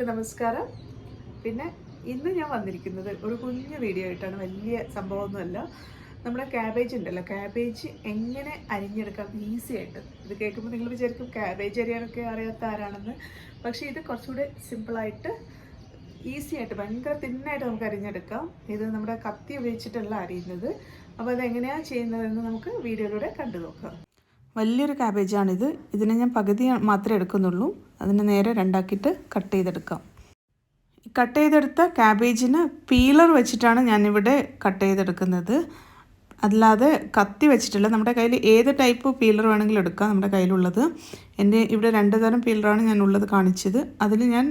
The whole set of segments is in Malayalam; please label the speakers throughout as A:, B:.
A: എല്ലാവർക്കും നമസ്കാരം. പിന്നെ ഇന്ന് ഞാൻ വന്നിരിക്കുന്നത് ഒരു കുഞ്ഞു വീഡിയോ ആയിട്ടാണ് വലിയ സംഭവമൊന്നുമല്ല. നമ്മുടെ ക്യാബേജ് ഉണ്ടല്ലോ ക്യാബേജ് എങ്ങനെ അരിഞ്ഞെടുക്കാം? ഈസി ആയിട്ട്. ഇത് കേൾക്കുമ്പോൾ നിങ്ങൾ വിചാരിക്കും ക്യാബേജ് അരിയാനൊക്കെ അറിയാത്ത ആരാണെന്ന്. പക്ഷേ ഇത് കുറച്ചുകൂടെ സിമ്പിളായിട്ട് ഈസി ആയിട്ട് ഭയങ്കര തിന്നായിട്ട് നമുക്ക് അരിഞ്ഞെടുക്കാം. ഇത് നമ്മുടെ കത്തി ഉപയോഗിച്ചിട്ടല്ല അരിയുന്നത്. അപ്പോൾ അതെങ്ങനെയാണ് ചെയ്യുന്നതെന്ന് നമുക്ക് വീഡിയോയിലൂടെ കണ്ടു നോക്കാം വലിയൊരു ക്യാബേജാണിത് ഇതിനെ ഞാൻ പകുതി മാത്രമേ എടുക്കുന്നുള്ളൂ. അതിനെ നേരെ രണ്ടാക്കിയിട്ട് കട്ട് ചെയ്തെടുക്കാം. കട്ട് ചെയ്തെടുത്ത ക്യാബേജിന് പീലർ വെച്ചിട്ടാണ് ഞാനിവിടെ കട്ട് ചെയ്തെടുക്കുന്നത്. അല്ലാതെ കത്തി വെച്ചിട്ടില്ല. നമ്മുടെ കയ്യിൽ ഏത് ടൈപ്പ് പീലർ വേണമെങ്കിലും എടുക്കാം നമ്മുടെ കയ്യിലുള്ളത്. എന്റെ ഇവിടെ രണ്ട് തരം പീലറാണ് ഞാൻ ഉള്ളത് കാണിച്ചത്. അതിൽ ഞാൻ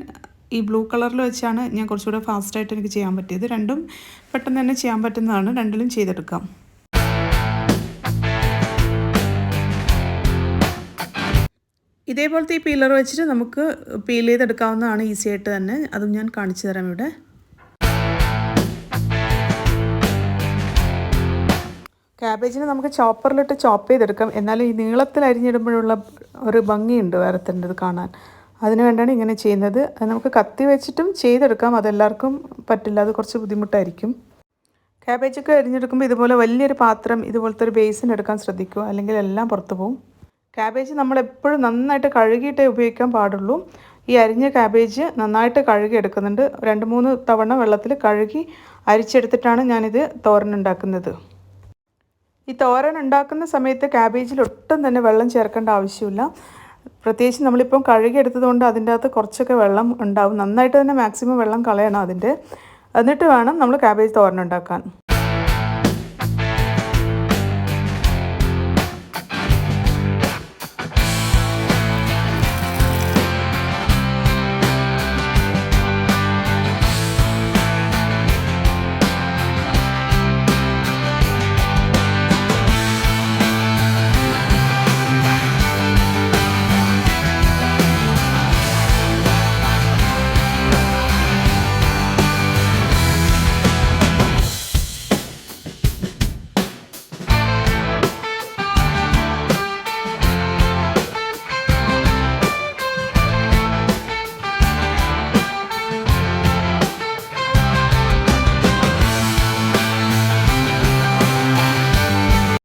A: ഈ ബ്ലൂ കളറിൽ വെച്ചാണ് ഞാൻ കുറച്ചുകൂടെ ഫാസ്റ്റായിട്ട് എനിക്ക് ചെയ്യാൻ പറ്റിയത്. രണ്ടും പെട്ടെന്ന് തന്നെ ചെയ്യാൻ പറ്റുന്നതാണ്. രണ്ടിലും ചെയ്തെടുക്കാം. ഇതേപോലത്തെ ഈ പീലർ വെച്ചിട്ട് നമുക്ക് പീൽ ചെയ്തെടുക്കാവുന്നതാണ് ഈസി ആയിട്ട് തന്നെ. അതും ഞാൻ കാണിച്ചു തരാം ഇവിടെ. ക്യാബേജിനെ നമുക്ക് ചോപ്പറിലിട്ട് ചോപ്പ് ചെയ്തെടുക്കാം. എന്നാലും ഈ നീളത്തിൽ അരിഞ്ഞിടുമ്പോഴുള്ള ഒരു ഭംഗിയുണ്ട് വേറത്തേണ്ടത് കാണാൻ. അതിന് വേണ്ടിയാണ് ഇങ്ങനെ ചെയ്യുന്നത്. നമുക്ക് കത്തി വെച്ചിട്ടും ചെയ്തെടുക്കാം. അതെല്ലാവർക്കും പറ്റില്ല. അത് കുറച്ച് ബുദ്ധിമുട്ടായിരിക്കും. ക്യാബേജൊക്കെ അരിഞ്ഞെടുക്കുമ്പോൾ ഇതുപോലെ വലിയൊരു പാത്രം ഇതുപോലത്തെ ഒരു ബേസിൻ എടുക്കാൻ ശ്രദ്ധിക്കുക. അല്ലെങ്കിൽ എല്ലാം പുറത്തു പോകും ക്യാബേജ് നമ്മൾ എപ്പോഴും നന്നായിട്ട് കഴുകിയിട്ടേ ഉപയോഗിക്കാൻ പാടുള്ളൂ. ഈ അരിഞ്ഞ ക്യാബേജ് നന്നായിട്ട് കഴുകി എടുക്കുന്നുണ്ട്. രണ്ട് മൂന്ന് തവണ വെള്ളത്തിൽ കഴുകി അരിച്ചെടുത്തിട്ടാണ് ഞാനിത് തോരൻ ഉണ്ടാക്കുന്നത്. ഈ തോരൻ ഉണ്ടാക്കുന്ന സമയത്ത് ക്യാബേജിൽ ഒട്ടും തന്നെ വെള്ളം ചേർക്കേണ്ട ആവശ്യമില്ല. പ്രത്യേകിച്ച് നമ്മളിപ്പം കഴുകിയെടുത്തത് കൊണ്ട് അതിന്റെ അകത്ത് കുറച്ചൊക്കെ വെള്ളം ഉണ്ടാവും. നന്നായിട്ട് തന്നെ മാക്സിമം വെള്ളം കളയണം അതിന്റെ. എന്നിട്ട് വേണം നമ്മൾ ക്യാബേജ് തോരൻ ഉണ്ടാക്കാൻ.